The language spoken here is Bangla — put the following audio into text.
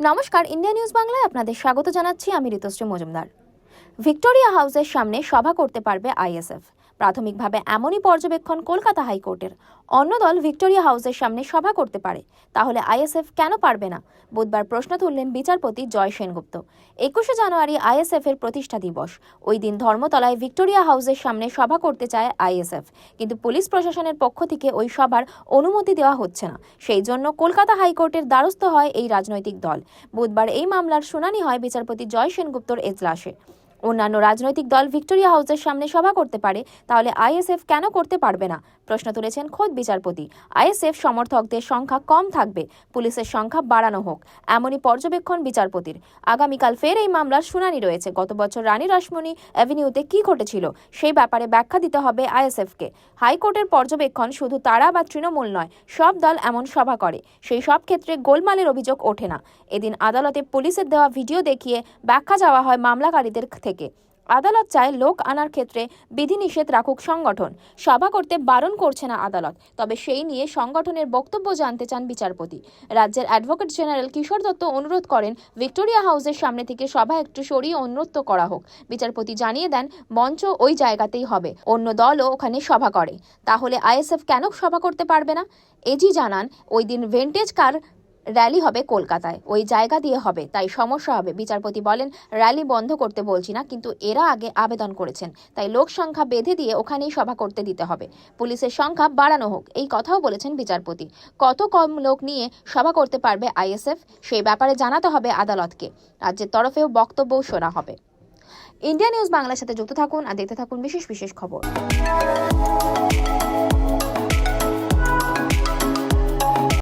নমস্কার, ইন্ডিয়া নিউজ বাংলায় আপনাদের স্বাগত জানাচ্ছি। আমি ঋতুশ্রী মজুমদার। ভিক্টোরিয়া হাউসের সামনে সভা করতে পারবে আইএসএফ। প্রাথমিকভাবে এমনই পর্যবেক্ষণ কলকাতা হাইকোর্টের। অন্য দল ভিক্টোরিয়া হাউসের সামনে সভা করতে পারে, তাহলে আইএসএফ কেন পারবে না? বুধবার প্রশ্ন তুললেন বিচারপতি জয় সেনগুপ্ত। একুশে জানুয়ারি আইএসএফ এর প্রতিষ্ঠা দিবস। ওই দিন ধর্মতলায় ভিক্টোরিয়া হাউসের সামনে সভা করতে চায় আইএসএফ। কিন্তু পুলিশ প্রশাসনের পক্ষ থেকে ওই সভার অনুমতি দেওয়া হচ্ছে না। সেই জন্য কলকাতা হাইকোর্টের দ্বারস্থ হয় এই রাজনৈতিক দল। বুধবার এই মামলার শুনানি হয় বিচারপতি জয় সেনগুপ্তর এজলাসে। অন্যান্য রাজনৈতিক দল ভিক্টোরিয়া হাউসের সামনে সভা করতে পারে, তাহলে আইএসএফ কেন করতে পারবে না? প্রশ্ন তুলেছেন খোদ বিচারপতি। আইএসএফ সমর্থকদের সংখ্যা কম থাকবে, পুলিশের সংখ্যা বাড়ানো হোক, এমনই পর্যবেক্ষণ বিচারপতির। আগামীকাল ফের এই মামলার শুনানি রয়েছে। গত বছর রানী রাসমণি অ্যাভিনিউতে কি ঘটেছিল, সেই ব্যাপারে ব্যাখ্যা দিতে হবে আইএসএফকে। হাইকোর্টের পর্যবেক্ষণ শুধু তারা বা তৃণমূল নয়, সব দল এমন সভা করে। সেই সব ক্ষেত্রে গোলমালের অভিযোগ ওঠে না। এদিন আদালতে পুলিশের দেওয়া ভিডিও দেখিয়ে ব্যাখ্যা চাওয়া হয় মামলাকারীদের থেকে। আদালত চায় লোক আনার ক্ষেত্রে বিধিনিষেধ রাখুক সংগঠন। সভা করতে বারণ করছে না আদালত, তবে সেই নিয়ে সংগঠনের বক্তব্য জানতে চান বিচারপতি। রাজ্যের অ্যাডভোকেট জেনারেল কিশোর দত্ত অনুরোধ করেন, ভিক্টোরিয়া হাউসের সামনে থেকে সভা একটু সরিয়ে অন্যত্র করা হোক। বিচারপতি জানিয়ে দেন, মঞ্চ ওই জায়গাতেই হবে, অন্য দলও ওখানে সভা করে। তাহলে আইএসএফ কেন সভা করতে পারবে না? এজি জানান, ওই দিন ভেন্টেজ কার র্যালি হবে কলকাতায়। ওই জায়গা দিয়ে হবে, তাই সমস্যা হবে। বিচারপতি বলেন, র্যালি বন্ধ করতে বলছি না, কিন্তু এরা আগে আবেদন করেছেন। তাই লোক সংখ্যা বেঁধে দিয়ে ওখানেই সভা করতে দিতে হবে। পুলিশের সংখ্যা বাড়ানো হোক, এই কথাও বলেছেন বিচারপতি। কত কম লোক নিয়ে সভা করতে পারবে আইএসএফ, সেই ব্যাপারে জানাতে হবে আদালতকে। রাজ্যের তরফেও বক্তব্যও শোনা হবে। ইন্ডিয়া নিউজ বাংলার সাথে যুক্ত থাকুন আর দেখতে থাকুন বিশেষ বিশেষ খবর।